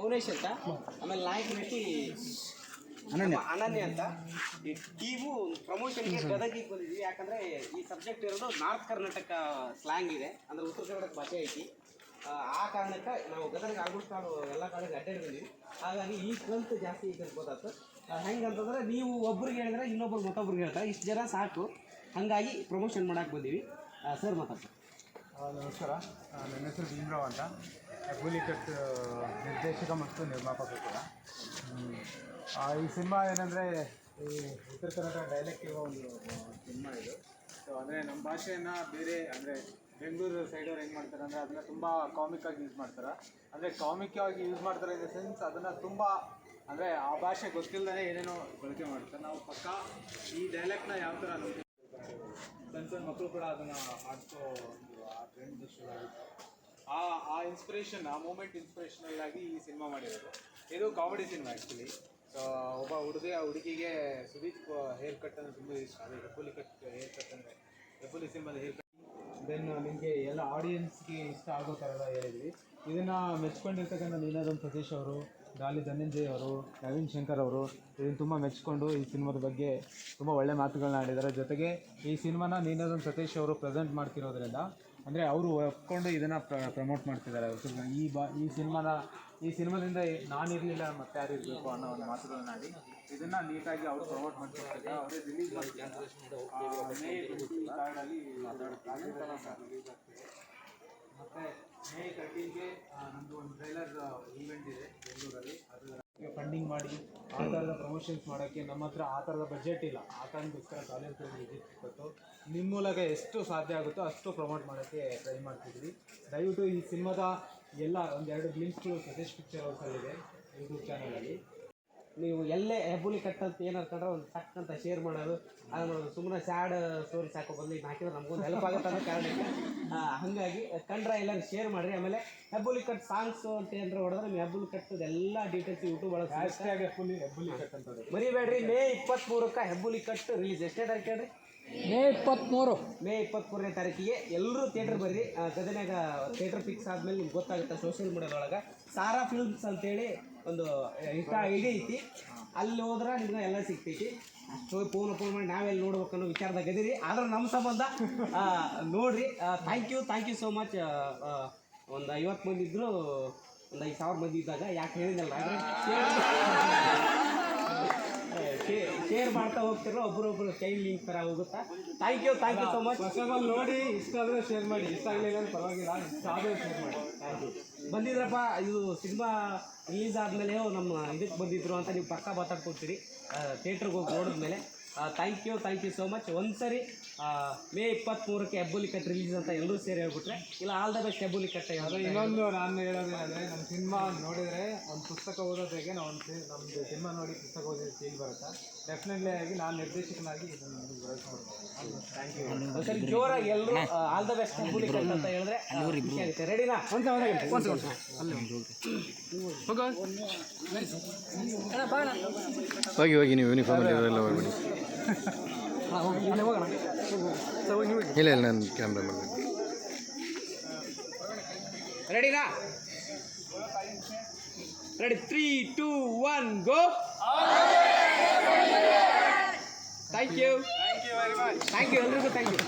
ಮೌನೇಶ್ ಅಂತ? ಆಮೇಲೆ ನಾಯಕ್ ನಟಿ ಅನನ್ಯ. ಅನನ್ಯ ಅಂತ. ಈ ನೀವು ಪ್ರಮೋಷನ್ಗೆ ಗದಗಿಗೆ ಬಂದಿದ್ವಿ ಯಾಕಂದ್ರೆ ಈ ಸಬ್ಜೆಕ್ಟ್ ಇರೋದು ನಾರ್ತ್ ಕರ್ನಾಟಕ ಸ್ಲ್ಯಾಂಗ್ ಇದೆ. ಅಂದ್ರೆ ಉತ್ತರ ಕರ್ನಾಟಕ ಭಾಷೆ ಐತಿ. ಆ, ಕಾರಣಕ್ಕೆ ನಾವು ಗದಗ ಆಲ್ಮೋಸ್ಟ್ ನಾವು ಎಲ್ಲ ಕಡೆಗೆ ಅಡ್ಡಾಡಿದ್ದೀವಿ ಹಾಗಾಗಿ ಈ ಕಲ್ತು ಜಾಸ್ತಿ ಈ ಕಲ್ತು ಗೊತ್ತಾಯ್ತು ಹೆಂಗೆ ಅಂತಂದ್ರೆ ನೀವು ಒಬ್ರಿಗೆ ಹೇಳಿದ್ರೆ ಇನ್ನೊಬ್ರು ಮತ್ತೊಬ್ರಿಗೆ ಹೇಳ್ತಾರೆ. ಇಷ್ಟು ಜನ ಸಾಕು. ಹಾಗಾಗಿ ಪ್ರಮೋಷನ್ ಮಾಡಕ್ಕೆ ಬಂದೀವಿ. ಸರ್ ಮಾತಾಡ್ತಾರೆ. ನಮಸ್ಕಾರ. ನನ್ನ ಹೆಸರು ಭೀಮರಾವ್ ಅಂತ. ಕೂಲಿಕಟ್ ನಿರ್ದೇಶಕ ಮತ್ತು ನಿರ್ಮಾಪಕ ಕೂಡ. ಈ ಸಿನಿಮಾ ಏನಂದರೆ, ಈ ಉತ್ತರ ಕನ್ನಡ ಡೈಲೆಕ್ಟ್ ಇರೋ ಒಂದು ಸಿನಿಮಾ ಇದು. ಸೊ ಅಂದರೆ ನಮ್ಮ ಭಾಷೆಯನ್ನು ಬೇರೆ, ಅಂದರೆ ಬೆಂಗಳೂರು ಸೈಡವ್ರು ಹೆಂಗೆ ಮಾಡ್ತಾರೆ ಅಂದರೆ ಅದನ್ನು ತುಂಬ ಆಗಿ ಯೂಸ್ ಮಾಡ್ತಾರೆ. ಅಂದರೆ ಕಾಮಿಕ್ ಆಗಿ ಯೂಸ್ ಮಾಡ್ತಾರೆ ಇನ್ ದ ಸೆನ್ಸ್ ಅದನ್ನು ತುಂಬ, ಅಂದರೆ ಆ ಭಾಷೆ ಗೊತ್ತಿಲ್ಲದೇ ಏನೇನೋ ಬಳಕೆ ಮಾಡ್ತಾರೆ. ನಾವು ಪಕ್ಕ ಈ ಡೈಲೆಕ್ಟ್ನ ಯಾವ ಥರ ಸಣ್ಣ ಸಣ್ಣ ಮಕ್ಕಳು ಕೂಡ ಅದನ್ನು ಆಡ್ಕೋ ಆ ಆ ಆ ಇನ್ಸ್ಪಿರೇಷನ್ ಆ ಮೂಮೆಂಟ್ ಇನ್ಸ್ಪಿರೇಷನಲ್ ಆಗಿ ಈ ಸಿನಿಮಾ ಮಾಡಿರೋದು. ಇದು ಕಾಮಿಡಿ ಸಿನಿಮಾ ಆ್ಯಕ್ಚುಲಿ ಸೊ ಒಬ್ಬ ಹುಡುಗ ಹುಡುಗಿಗೆ ಸುದೀಪ್ ಹೇರ್ ಕಟ್ ಅಂದರೆ ತುಂಬ ಇಷ್ಟ. ಅದೇ ಹೆಪ್ಪುಲಿ ಕಟ್ ಹೇರ್ ಕಟ್ ಅಂದರೆ ಹೆಪ್ಪುಲಿ ಸಿನಿಮಾದ ಹೇರ್ ಕಟ್ ದೆನ್ ನಿಮಗೆ ಎಲ್ಲ ಆಡಿಯನ್ಸ್ಗೆ ಇಷ್ಟ ಆಗೋ ಥರ ಎಲ್ಲ ಹೇಳಿದ್ವಿ. ಇದನ್ನು ಮೆಚ್ಕೊಂಡಿರ್ತಕ್ಕಂಥ ನೀನಾದಂ ಸತೀಶ್ ಅವರು ಗಾಲಿ ಧನಂಜಯ್ ಅವರು, ನವೀನ್ ಶಂಕರ್ ಅವರು, ಇದನ್ನು ತುಂಬ ಮೆಚ್ಕೊಂಡು ಈ ಸಿನಿಮಾದ ಬಗ್ಗೆ ತುಂಬ ಒಳ್ಳೆ ಮಾತುಗಳನ್ನ ಆಡಿದ್ದಾರೆ. ಜೊತೆಗೆ ಈ ಸಿನಿಮಾನ ನೀನಾದಂ ಸತೀಶ್ ಅವರು ಪ್ರೆಸೆಂಟ್ ಮಾಡ್ತಿರೋದ್ರಿಂದ ಅಂದರೆ ಅವರು ಒಪ್ಕೊಂಡು ಇದನ್ನು ಪ್ರಮೋಟ್ ಮಾಡ್ತಿದ್ದಾರೆ. ಈ ಬಾ ಈ ಸಿನಿಮಾನ ಈ ಸಿನಿಮಾದಿಂದ ನಾನಿರಲಿಲ್ಲ ಮತ್ತೆ ಯಾರು ಇರಬೇಕು ಅನ್ನೋ ಒಂದು ಮಾತುಗಳನ್ನಾಡಿ ಇದನ್ನು ನೀಟಾಗಿ ಅವರು ಪ್ರಮೋಟ್ ಮಾಡ್ತಿರ್ತಾರೆ ಅವರೇ ರಿಲೀಸ್ ಮತ್ತು ಮೇ ತರ್ಟೀನ್ಗೆ ನಮ್ಮದು ಒಂದು ಟ್ರೈಲರ್ ಈವೆಂಟ್ ಇದೆ ಬೆಂಗಳೂರಲ್ಲಿ. ಅದು ಫಂಡಿಂಗ್ ಮಾಡಿ ಆ ಥರದ ಪ್ರಮೋಷನ್ಸ್ ಮಾಡೋಕ್ಕೆ ನಮ್ಮ ಹತ್ರ ಆ ಥರದ ಬಜೆಟ್ ಇಲ್ಲ. ಆ ಕಾರಣಕ್ಕೋಸ್ಕರ ಕಾಲೇಜ್ ವಿಸಿಟ್ ಕೊಟ್ಟು ನಿಮ್ಮ ಮೂಲಕ ಎಷ್ಟು ಸಾಧ್ಯ ಆಗುತ್ತೋ ಅಷ್ಟು ಪ್ರಮೋಟ್ ಮಾಡೋಕ್ಕೆ ಟ್ರೈ ಮಾಡ್ತಿದ್ವಿ. ದಯವಿಟ್ಟು ಈ ಸಿನಿಮಾದ ಎಲ್ಲ ಒಂದೆರಡು ಗ್ಲಿಮ್ಸ್ಗಳು ಸತೀಶ್ ಪಿಕ್ಚರ್ ಹೌಸಲ್ಲಿದೆ ಯೂಟ್ಯೂಬ್ ಚಾನಲಲ್ಲಿ ನೀವು ಎಲ್ಲೇ ಹೆಬ್ಬುಲಿ ಕಟ್ ಅಂತ ಏನಾರು ಕಂಡ್ರೆ ಒಂದು ಟಕ್ ಅಂತ ಶೇರ್ ಮಾಡೋದು ಅದನ್ನ ಸುಮ್ಮನೆ ಸ್ಯಾಡ್ ಸ್ಟೋರಿ ಸಾಕೋ ಬಂದು ಇದು ಹಾಕಿದ್ರೆ ನಮಗೊಂದು ಹೆಲ್ಪ್ ಆಗುತ್ತೆ ಅನ್ನೋ ಕಾರಣಕ್ಕೆ. ಹಾಗಾಗಿ ಕಂಡ್ರೆ ಎಲ್ಲರೂ ಶೇರ್ ಮಾಡಿರಿ. ಆಮೇಲೆ ಹೆಬ್ಬುಲಿ ಕಟ್ ಸಾಂಗ್ಸು ಅಂತ ಏನಾರು ಹೊಡೆದ್ರೆ ನೀವು ಹೆಬ್ಬುಲಿ ಕಟ್ಟದ ಎಲ್ಲ ಡೀಟೇಲ್ಸ್ ಯೂಟ್ಯೂಬ್ ಒಳಗೆ. ಹ್ಯಾಶ್ಟ್ಯಾಗ್ ಫುಲ್ಲಿ ಹೆಬ್ಬುಲಿ ಕಟ್ ಅಂತ ಮರಿಬೇಡ್ರಿ ಮೇ ಇಪ್ಪತ್ತ್ಮೂರಕ್ಕೆ ಹೆಬ್ಬುಲಿ ಕಟ್ ರಿಲೀಸ್ ಎಷ್ಟೇ ತಾರೀಕು ಹೇಳ್ರಿ? ಮೇ ಇಪ್ಪತ್ತ್ಮೂರು ಮೇ ಇಪ್ಪತ್ತ್ಮೂರನೇ ತಾರೀಕಿಗೆ ಎಲ್ಲರೂ ಥಿಯೇಟ್ರ್ ಬರ್ರಿ. ಆ, ಥಿಯೇಟರ್ ಫಿಕ್ಸ್ ಆದ್ಮೇಲೆ ನಿಮ್ಗೆ ಗೊತ್ತಾಗುತ್ತೆ ಸೋಷಿಯಲ್ ಮೀಡಿಯಾದೊಳಗೆ ಸಾರಾ ಫಿಲ್ಮ್ಸ್ ಅಂತೇಳಿ ಒಂದು ಇನ್ಸ್ಟಾ ಐಡಿ ಐತಿ. ಅಲ್ಲಿ ಹೋದ್ರೆ ನಿಮ್ಗೆ ಎಲ್ಲ ಸಿಗ್ತೈತಿ. ಅಷ್ಟು ಫೋನ್ ಫೋನ್ ಮಾಡಿ ನಾವೆಲ್ಲಿ ನೋಡ್ಬೇಕು ಅನ್ನೋ ವಿಚಾರದಾಗ ಇದೀರಿ. ಆದ್ರೆ ನಮ್ಮ ಸಂಬಂಧ ನೋಡಿರಿ. Thank you thank you so much ಒಂದು ಐವತ್ತು ಮಂದಿ ಇದ್ರು ಒಂದು ಐದು ಸಾವಿರ ಮಂದಿ ಇದ್ದಾಗ ಯಾಕೆ ಹೇಳಿದಲ್ಲ ಶೇರ್ ಮಾಡ್ತಾ ಹೋಗ್ತಿರೋ ಒಬ್ರೊಬ್ರು ಚೈನ್ ಲಿಂಕ್ ಥರ ಹೋಗುತ್ತಾ thank you thank you so much all ನೋಡಿ ಇಷ್ಟ ಆದರೆ ಶೇರ್ ಮಾಡಿ. ಇಷ್ಟ ಆಗಲಿಲ್ಲ ಪರವಾಗಿಲ್ಲ. ಇಷ್ಟ ಆದರೆ ಶೇರ್ ಮಾಡಿ. ಥ್ಯಾಂಕ್ ಯು ಬಂದಿದ್ರಪ್ಪ ಇದು ಸಿನಿಮಾ ರಿಲೀಸ್ ಆದಮೇಲೆ ನಮ್ಮ ಇದಕ್ಕೆ ಬಂದಿದ್ರು ಅಂತ ನೀವು ಪಕ್ಕ ಮಾತಾಡ್ಕೊಡ್ತೀರಿ ಥಿಯೇಟ್ರಿಗೆ ಹೋಗಿ ನೋಡಿದ್ಮೇಲೆ. Thank you thank you so much ಒಂದು ಸರಿ ಮೇ ಇಪ್ಪತ್ತ್ಮೂರಕ್ಕೆ ಹೆಬ್ಬುಲಿ ಕಟ್ ರಿಲೀಸ್ ಅಂತ ಎಲ್ಲರೂ ಸೇರಿ ಹೇಳ್ಬಿಟ್ರೆ ಇಲ್ಲ all the best Hebbuli cut ಅದು ಇನ್ನೊಂದು ನಾನು ಹೇಳೋದೇನೆಂದರೆ ನಮ್ಮ ಸಿನಿಮಾ ನೋಡಿದರೆ ಒಂದು ಪುಸ್ತಕ ಓದೋದಕ್ಕೆ ನಾವು ಒಂದು ನಮ್ಮದು ಸಿನಿಮಾ ನೋಡಿ ಪುಸ್ತಕ ಓದಿದ ಫೀಲ್ ಬರುತ್ತೆ? ಡೆಫಿನೆಟ್ಲಿ ಆಗಿ ನಾನು ನಿರ್ದೇಶಕನಾಗಿ ಇದನ್ನು ಬರೆಸ್ಕೊಡ್ತೀನಿ ಥ್ಯಾಂಕ್ ಯು ಒಂದು ಸರಿ ಜೋರಾಗಿ ಎಲ್ಲರೂ all the best Hebbuli cut ಅಂತ ಹೇಳಿದ್ರೆ ರೆಡಿನಾ ಖುಷಿ ಆಗುತ್ತೆ. ರೆಡಿನಾ ಹೋಗಿ ಹೋಗಿ ನೀವು ಯೂನಿಫಾರ್ಮ್ ಎಲ್ಲ ಹೋಗ್ಬಿಡಿ. ಇಲ್ಲ ಇಲ್ಲ, ನಾನು ಕ್ಯಾಮ್ರಾ ಮಾಡಿ ರೆಡಿನಾ ready three two one go thank you thank you ಎಲ್ರಿಗೂ ಥ್ಯಾಂಕ್ ಯು